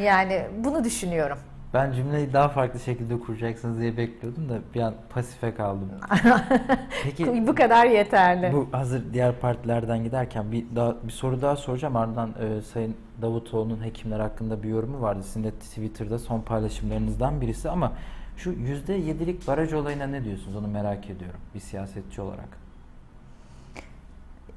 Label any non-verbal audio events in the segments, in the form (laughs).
Yani bunu düşünüyorum. Ben cümleyi daha farklı şekilde kuracaksınız diye bekliyordum da bir an pasife kaldım. (laughs) Peki Bu kadar yeterli. bu hazır diğer partilerden giderken bir daha bir soru daha soracağım. Ardından e, Sayın Davutoğlu'nun hekimler hakkında bir yorumu vardı. Sizin de Twitter'da son paylaşımlarınızdan birisi ama şu %7'lik baraj olayına ne diyorsunuz? Onu merak ediyorum bir siyasetçi olarak.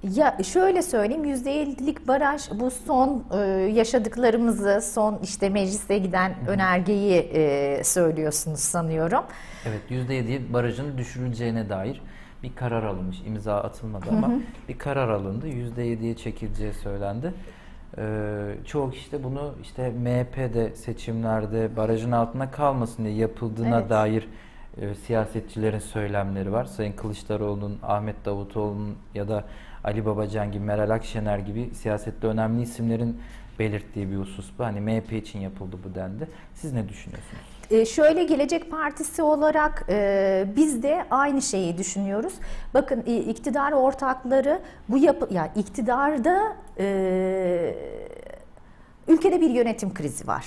Ya şöyle söyleyeyim %50'lik baraj bu son e, yaşadıklarımızı son işte meclise giden önergeyi e, söylüyorsunuz sanıyorum. Evet %7 barajın düşürüleceğine dair bir karar alınmış. İmza atılmadı ama bir karar alındı. %7'ye çekileceği söylendi. Ee, çoğu kişi de bunu işte MHP'de seçimlerde barajın altında kalmasın diye yapıldığına Evet. dair e, siyasetçilerin söylemleri var. Sayın Kılıçdaroğlu'nun, Ahmet Davutoğlu'nun ya da Ali Babacan gibi, Meral Akşener gibi siyasette önemli isimlerin belirttiği bir husus bu. Hani MHP için yapıldı bu dendi. Siz ne düşünüyorsunuz? E, şöyle Gelecek Partisi olarak e, biz de aynı şeyi düşünüyoruz. Bakın e, iktidar ortakları bu yapı ya iktidarda e, ülkede bir yönetim krizi var.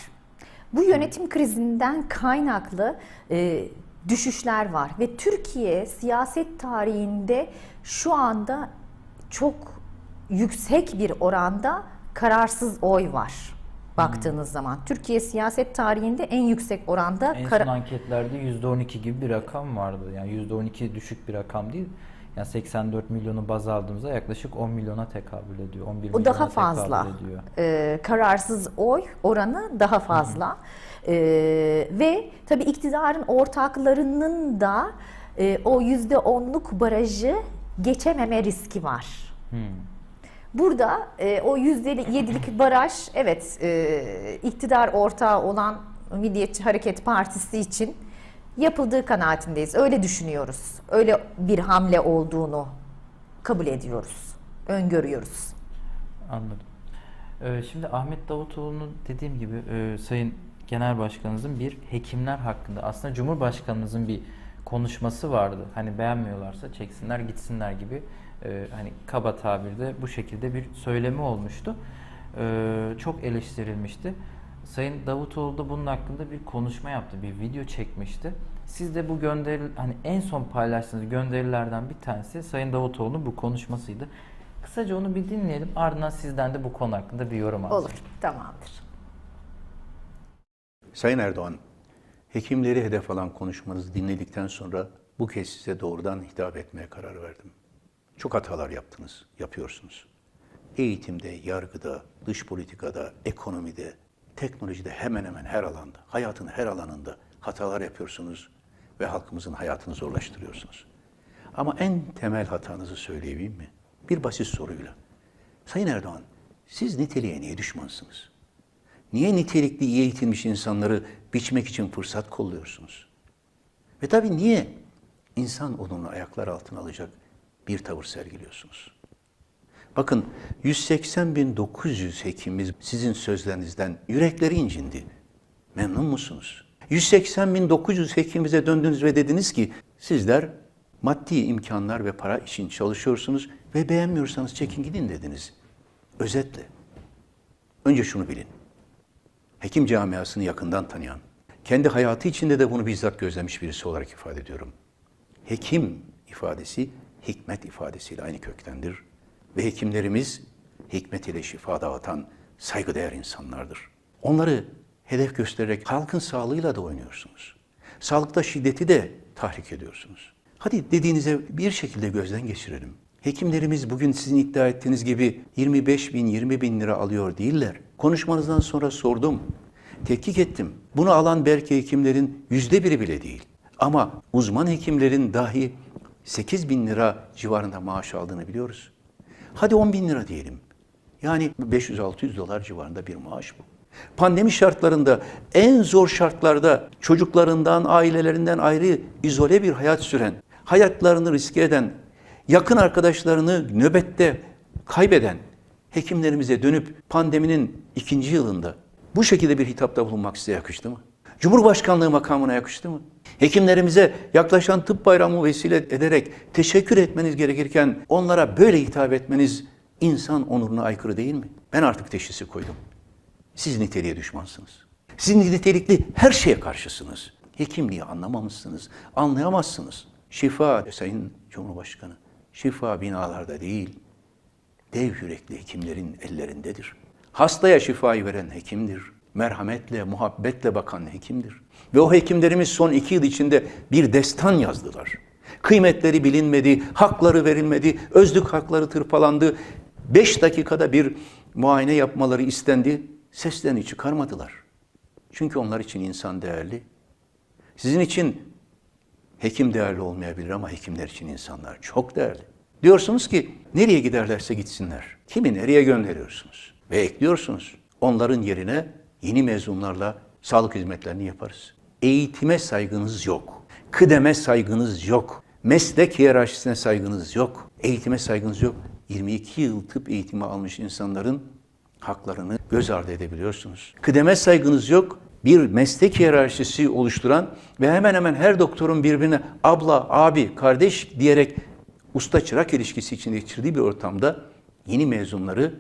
Bu yönetim krizinden kaynaklı e, düşüşler var ve Türkiye siyaset tarihinde şu anda çok yüksek bir oranda kararsız oy var baktığınız zaman. Türkiye siyaset tarihinde en yüksek oranda En son anketlerde %12 gibi bir rakam vardı. Yani %12 düşük bir rakam değil. Yani 84 milyonu baz aldığımızda yaklaşık 10 milyona tekabül ediyor. 11 O milyona daha fazla. ediyor. Ee, kararsız oy oranı daha fazla. Ee, ve tabii iktidarın ortaklarının da e, o yüzde onluk barajı geçememe riski var. Hmm. Burada e, o yüzde yedilik baraj evet e, iktidar ortağı olan Milliyetçi Hareket Partisi için yapıldığı kanaatindeyiz. Öyle düşünüyoruz. Öyle bir hamle olduğunu kabul ediyoruz. Öngörüyoruz. Anladım. Ee, şimdi Ahmet Davutoğlu'nun dediğim gibi e, Sayın Genel Başkanımızın bir hekimler hakkında aslında Cumhurbaşkanımızın bir konuşması vardı. Hani beğenmiyorlarsa çeksinler gitsinler gibi e, hani kaba tabirde bu şekilde bir söylemi olmuştu. Ee, çok eleştirilmişti. Sayın Davutoğlu da bunun hakkında bir konuşma yaptı, bir video çekmişti. Siz de bu gönderi hani en son paylaştığınız gönderilerden bir tanesi Sayın Davutoğlu'nun bu konuşmasıydı. Kısaca onu bir dinleyelim. Ardından sizden de bu konu hakkında bir yorum alacağım. Olur. Tamamdır. Sayın Erdoğan, hekimleri hedef alan konuşmanızı dinledikten sonra bu kez size doğrudan hitap etmeye karar verdim. Çok hatalar yaptınız, yapıyorsunuz. Eğitimde, yargıda, dış politikada, ekonomide, teknolojide hemen hemen her alanda, hayatın her alanında hatalar yapıyorsunuz ve halkımızın hayatını zorlaştırıyorsunuz. Ama en temel hatanızı söyleyeyim mi? Bir basit soruyla. Sayın Erdoğan, siz niteliğe niye düşmansınız? Niye nitelikli iyi eğitilmiş insanları biçmek için fırsat kolluyorsunuz? Ve tabii niye insan onunu ayaklar altına alacak bir tavır sergiliyorsunuz? Bakın 180 bin 900 hekimimiz sizin sözlerinizden yürekleri incindi. Memnun musunuz? 180 bin 900 hekimimize döndünüz ve dediniz ki sizler maddi imkanlar ve para için çalışıyorsunuz ve beğenmiyorsanız çekin gidin dediniz. Özetle. Önce şunu bilin hekim camiasını yakından tanıyan, kendi hayatı içinde de bunu bizzat gözlemiş birisi olarak ifade ediyorum. Hekim ifadesi hikmet ifadesiyle aynı köktendir ve hekimlerimiz hikmet ile şifa dağıtan saygıdeğer insanlardır. Onları hedef göstererek halkın sağlığıyla da oynuyorsunuz. Sağlıkta şiddeti de tahrik ediyorsunuz. Hadi dediğinize bir şekilde gözden geçirelim. Hekimlerimiz bugün sizin iddia ettiğiniz gibi 25 bin, 20 bin lira alıyor değiller. Konuşmanızdan sonra sordum, tetkik ettim. Bunu alan belki hekimlerin yüzde biri bile değil. Ama uzman hekimlerin dahi 8 bin lira civarında maaş aldığını biliyoruz. Hadi 10 bin lira diyelim. Yani 500-600 dolar civarında bir maaş bu. Pandemi şartlarında en zor şartlarda çocuklarından, ailelerinden ayrı izole bir hayat süren, hayatlarını riske eden, yakın arkadaşlarını nöbette kaybeden hekimlerimize dönüp pandeminin ikinci yılında bu şekilde bir hitapta bulunmak size yakıştı mı? Cumhurbaşkanlığı makamına yakıştı mı? Hekimlerimize yaklaşan tıp bayramı vesile ederek teşekkür etmeniz gerekirken onlara böyle hitap etmeniz insan onuruna aykırı değil mi? Ben artık teşhisi koydum. Siz niteliğe düşmansınız. Siz nitelikli her şeye karşısınız. Hekimliği anlamamışsınız, anlayamazsınız. Şifa, Sayın Cumhurbaşkanı, şifa binalarda değil, dev yürekli hekimlerin ellerindedir. Hastaya şifayı veren hekimdir. Merhametle, muhabbetle bakan hekimdir. Ve o hekimlerimiz son iki yıl içinde bir destan yazdılar. Kıymetleri bilinmedi, hakları verilmedi, özlük hakları tırpalandı. Beş dakikada bir muayene yapmaları istendi, seslerini çıkarmadılar. Çünkü onlar için insan değerli. Sizin için Hekim değerli olmayabilir ama hekimler için insanlar çok değerli. Diyorsunuz ki nereye giderlerse gitsinler. Kimi nereye gönderiyorsunuz? Ve ekliyorsunuz. Onların yerine yeni mezunlarla sağlık hizmetlerini yaparız. Eğitime saygınız yok. Kıdeme saygınız yok. Meslek hiyerarşisine saygınız yok. Eğitime saygınız yok. 22 yıl tıp eğitimi almış insanların haklarını göz ardı edebiliyorsunuz. Kıdeme saygınız yok. Bir meslek hiyerarşisi oluşturan ve hemen hemen her doktorun birbirine abla, abi, kardeş diyerek usta çırak ilişkisi içinde geçirdiği bir ortamda yeni mezunları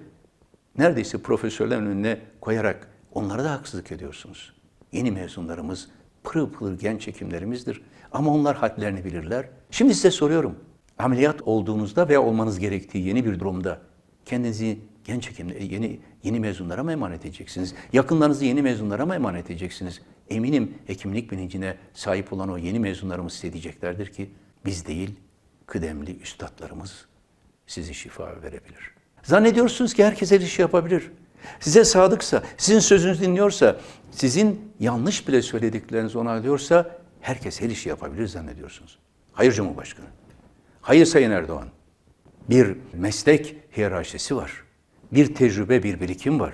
neredeyse profesörlerin önüne koyarak onlara da haksızlık ediyorsunuz. Yeni mezunlarımız pırıl pırıl genç hekimlerimizdir. Ama onlar hadlerini bilirler. Şimdi size soruyorum. Ameliyat olduğunuzda veya olmanız gerektiği yeni bir durumda kendinizi genç hekimlere, yeni, yeni mezunlara mı emanet edeceksiniz? Yakınlarınızı yeni mezunlara mı emanet edeceksiniz? Eminim hekimlik bilincine sahip olan o yeni mezunlarımız size diyeceklerdir ki biz değil, kıdemli üstadlarımız sizi şifa verebilir. Zannediyorsunuz ki herkes her işi yapabilir. Size sadıksa, sizin sözünüzü dinliyorsa, sizin yanlış bile söylediklerinizi onaylıyorsa herkes her işi yapabilir zannediyorsunuz. Hayır Cumhurbaşkanı. Hayır Sayın Erdoğan. Bir meslek hiyerarşisi var. Bir tecrübe, bir birikim var.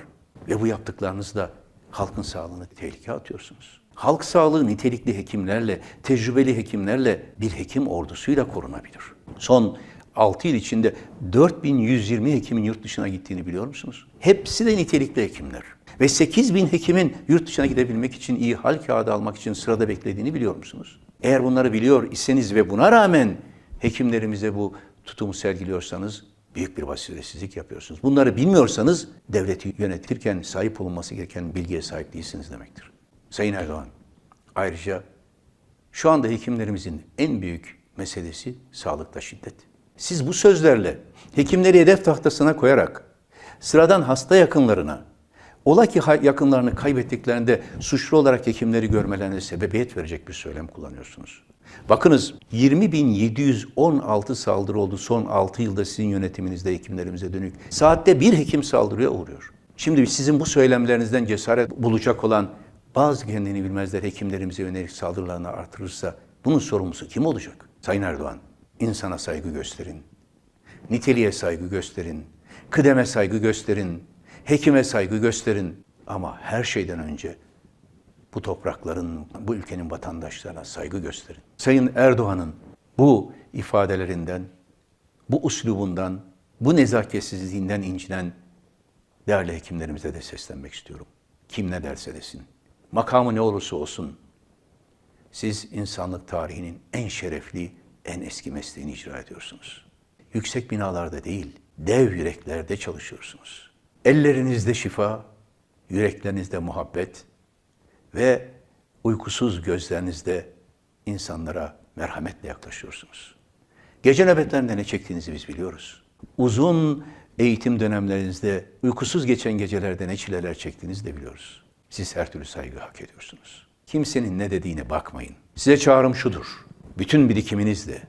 Ve bu yaptıklarınızla halkın sağlığını tehlikeye atıyorsunuz. Halk sağlığı nitelikli hekimlerle, tecrübeli hekimlerle bir hekim ordusuyla korunabilir. Son 6 yıl içinde 4120 hekimin yurt dışına gittiğini biliyor musunuz? Hepsi de nitelikli hekimler. Ve 8000 hekimin yurt dışına gidebilmek için, iyi hal kağıdı almak için sırada beklediğini biliyor musunuz? Eğer bunları biliyor iseniz ve buna rağmen hekimlerimize bu tutumu sergiliyorsanız büyük bir basiretsizlik yapıyorsunuz. Bunları bilmiyorsanız devleti yönetirken sahip olunması gereken bilgiye sahip değilsiniz demektir. Sayın Erdoğan, ayrıca şu anda hekimlerimizin en büyük meselesi sağlıkta şiddet. Siz bu sözlerle hekimleri hedef tahtasına koyarak sıradan hasta yakınlarına, ola ki yakınlarını kaybettiklerinde suçlu olarak hekimleri görmelerine sebebiyet verecek bir söylem kullanıyorsunuz. Bakınız 20.716 saldırı oldu son 6 yılda sizin yönetiminizde hekimlerimize dönük. Saatte bir hekim saldırıya uğruyor. Şimdi sizin bu söylemlerinizden cesaret bulacak olan bazı kendini bilmezler hekimlerimize yönelik saldırılarını artırırsa bunun sorumlusu kim olacak? Sayın Erdoğan, insana saygı gösterin. Niteliğe saygı gösterin. Kıdeme saygı gösterin. Hekime saygı gösterin. Ama her şeyden önce bu toprakların, bu ülkenin vatandaşlarına saygı gösterin. Sayın Erdoğan'ın bu ifadelerinden, bu uslubundan, bu nezaketsizliğinden incinen değerli hekimlerimize de seslenmek istiyorum. Kim ne derse desin. Makamı ne olursa olsun siz insanlık tarihinin en şerefli, en eski mesleğini icra ediyorsunuz. Yüksek binalarda değil, dev yüreklerde çalışıyorsunuz. Ellerinizde şifa, yüreklerinizde muhabbet ve uykusuz gözlerinizde insanlara merhametle yaklaşıyorsunuz. Gece nöbetlerinde ne çektiğinizi biz biliyoruz. Uzun eğitim dönemlerinizde uykusuz geçen gecelerde ne çileler çektiğinizi de biliyoruz. Siz her türlü saygı hak ediyorsunuz. Kimsenin ne dediğine bakmayın. Size çağrım şudur. Bütün birikiminizle,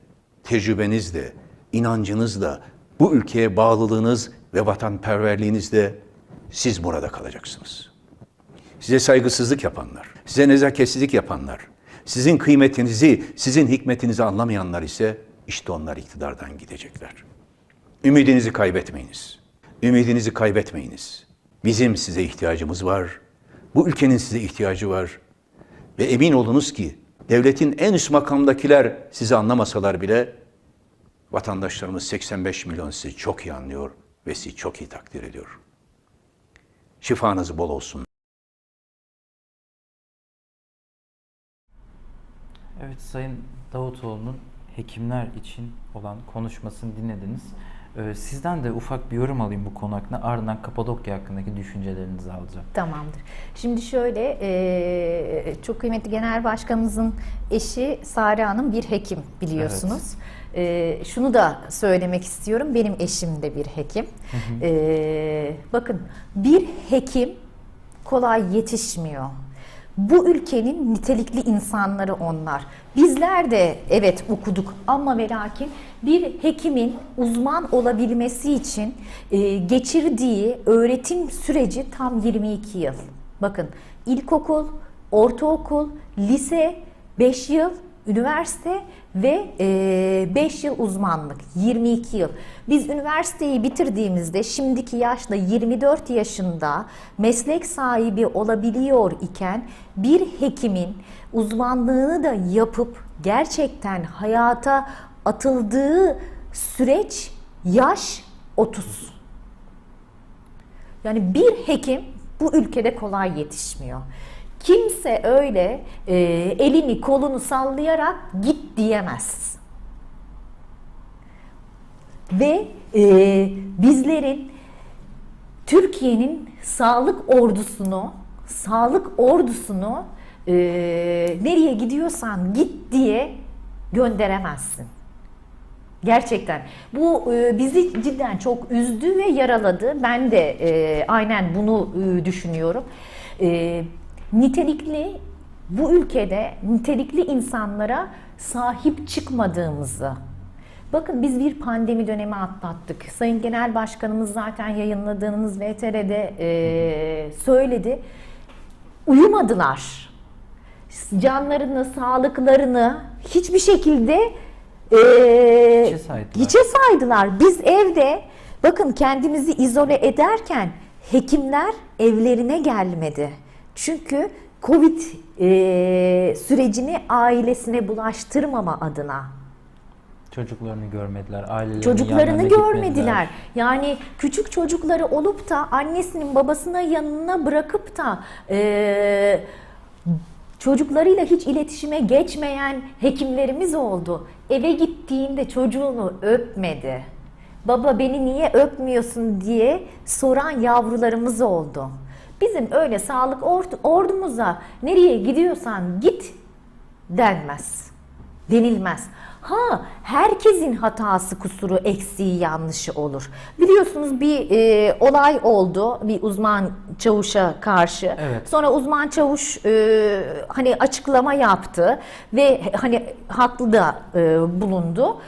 tecrübenizle, inancınızla, bu ülkeye bağlılığınız ve vatanperverliğinizle siz burada kalacaksınız. Size saygısızlık yapanlar, size nezaketsizlik yapanlar, sizin kıymetinizi, sizin hikmetinizi anlamayanlar ise işte onlar iktidardan gidecekler. Ümidinizi kaybetmeyiniz. Ümidinizi kaybetmeyiniz. Bizim size ihtiyacımız var. Bu ülkenin size ihtiyacı var. Ve emin olunuz ki devletin en üst makamdakiler sizi anlamasalar bile vatandaşlarımız 85 milyon sizi çok iyi anlıyor ve sizi çok iyi takdir ediyor. Şifanız bol olsun. Evet Sayın Davutoğlu'nun hekimler için olan konuşmasını dinlediniz. Ee, sizden de ufak bir yorum alayım bu konu hakkında. Ardından Kapadokya hakkındaki düşüncelerinizi alacağım. Tamamdır. Şimdi şöyle, e, çok kıymetli Genel Başkanımızın eşi Sare Hanım bir hekim biliyorsunuz. E, şunu da söylemek istiyorum, benim eşim de bir hekim. E, bakın, bir hekim kolay yetişmiyor. Bu ülkenin nitelikli insanları onlar. Bizler de evet okuduk ama ve lakin bir hekimin uzman olabilmesi için e, geçirdiği öğretim süreci tam 22 yıl. Bakın ilkokul, ortaokul, lise 5 yıl, üniversite ve 5 yıl uzmanlık 22 yıl. Biz üniversiteyi bitirdiğimizde şimdiki yaşla 24 yaşında meslek sahibi olabiliyor iken bir hekimin uzmanlığını da yapıp gerçekten hayata atıldığı süreç yaş 30. Yani bir hekim bu ülkede kolay yetişmiyor. Kimse öyle e, elini kolunu sallayarak git diyemez. Ve e, bizlerin Türkiye'nin sağlık ordusunu, sağlık ordusunu e, nereye gidiyorsan git diye gönderemezsin. Gerçekten. Bu e, bizi cidden çok üzdü ve yaraladı. Ben de e, aynen bunu e, düşünüyorum. E, nitelikli bu ülkede nitelikli insanlara sahip çıkmadığımızı Bakın biz bir pandemi dönemi atlattık. Sayın Genel Başkanımız zaten yayınladığınız VTR'de e, söyledi. Uyumadılar. Canlarını, sağlıklarını hiçbir şekilde e, Hiçe saydılar. hiçe saydılar. Biz evde bakın kendimizi izole ederken hekimler evlerine gelmedi. Çünkü Covid e, sürecini ailesine bulaştırmama adına. Çocuklarını görmediler, ailelerinin Çocuklarını görmediler. gitmediler. Yani küçük çocukları olup da annesinin babasına yanına bırakıp da e, çocuklarıyla hiç iletişime geçmeyen hekimlerimiz oldu. Eve gittiğinde çocuğunu öpmedi. Baba beni niye öpmüyorsun diye soran yavrularımız oldu. Bizim öyle sağlık ord- ordumuza nereye gidiyorsan git denmez. Denilmez. Ha herkesin hatası, kusuru, eksiği, yanlışı olur. Biliyorsunuz bir e, olay oldu bir uzman çavuşa karşı. Evet. Sonra uzman çavuş e, hani açıklama yaptı ve hani haklı da e, bulundu.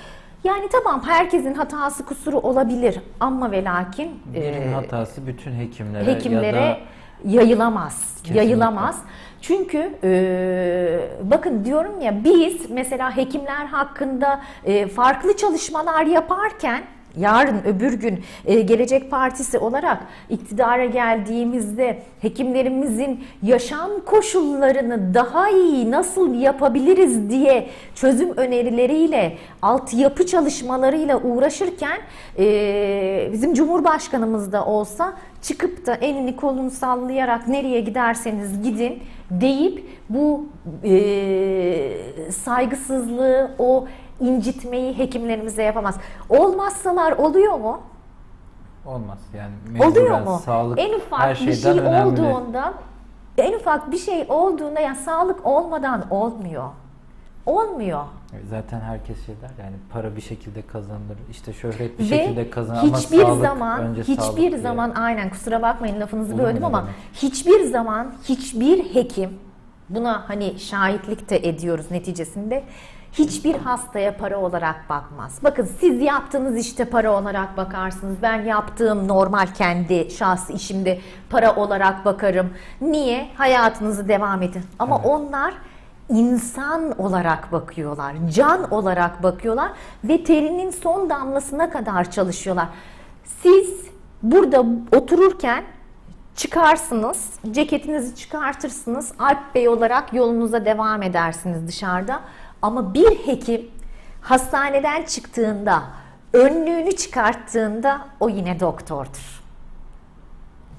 Yani tamam herkesin hatası, kusuru olabilir ama ve lakin Birinin e, hatası bütün hekimlere, hekimlere ya da yayılamaz. Kesinlikle. Yayılamaz. Çünkü e, bakın diyorum ya biz mesela hekimler hakkında e, farklı çalışmalar yaparken yarın öbür gün e, Gelecek Partisi olarak iktidara geldiğimizde hekimlerimizin yaşam koşullarını daha iyi nasıl yapabiliriz diye çözüm önerileriyle altyapı çalışmalarıyla uğraşırken e, bizim Cumhurbaşkanımız da olsa çıkıp da elini kolunu sallayarak nereye giderseniz gidin deyip bu e, saygısızlığı, o incitmeyi hekimlerimize yapamaz. Olmazsalar oluyor mu? olmaz. Yani Oluyor mu? Sağlık en ufak her bir şey önemli. olduğunda en ufak bir şey olduğunda ya sağlık olmadan olmuyor. Olmuyor. Zaten herkes şey der yani para bir şekilde kazanılır, işte şöhret bir Ve şekilde kazanılır ama hiçbir sağlık zaman önce sağlık hiçbir diye. zaman aynen kusura bakmayın lafınızı mu böldüm ama demek? hiçbir zaman hiçbir hekim buna hani şahitlik de ediyoruz neticesinde hiçbir hastaya para olarak bakmaz. Bakın siz yaptığınız işte para olarak bakarsınız. Ben yaptığım normal kendi şahsi işimde para olarak bakarım. Niye? Hayatınızı devam edin. Ama Evet. onlar insan olarak bakıyorlar, can olarak bakıyorlar ve terinin son damlasına kadar çalışıyorlar. Siz burada otururken çıkarsınız, ceketinizi çıkartırsınız, Alp Bey olarak yolunuza devam edersiniz dışarıda. Ama bir hekim hastaneden çıktığında, önlüğünü çıkarttığında o yine doktordur.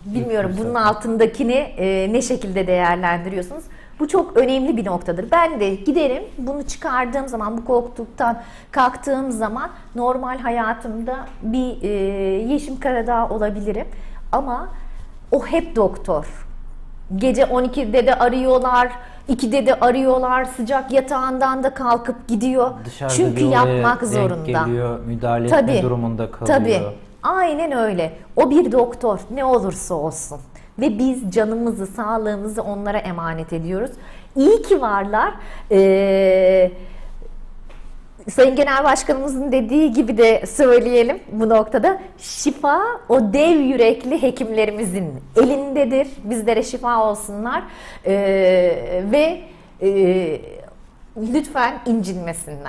Bilmiyorum bunun altındakini e, ne şekilde değerlendiriyorsunuz? Bu çok önemli bir noktadır. Ben de giderim bunu çıkardığım zaman bu koltuktan kalktığım zaman normal hayatımda bir e, Yeşim Karadağ olabilirim. Ama o hep doktor. Gece 12'de de arıyorlar, 2'de de arıyorlar, sıcak yatağından da kalkıp gidiyor. Dışarıda Çünkü yapmak zorunda. geliyor, müdahale etme durumunda kalıyor. Tabii. Aynen öyle. O bir doktor ne olursa olsun. Ve biz canımızı, sağlığımızı onlara emanet ediyoruz. İyi ki varlar. Ee, Sayın Genel Başkanımızın dediği gibi de söyleyelim bu noktada. Şifa o dev yürekli hekimlerimizin elindedir. Bizlere şifa olsunlar. Ee, ve e, lütfen incinmesinler.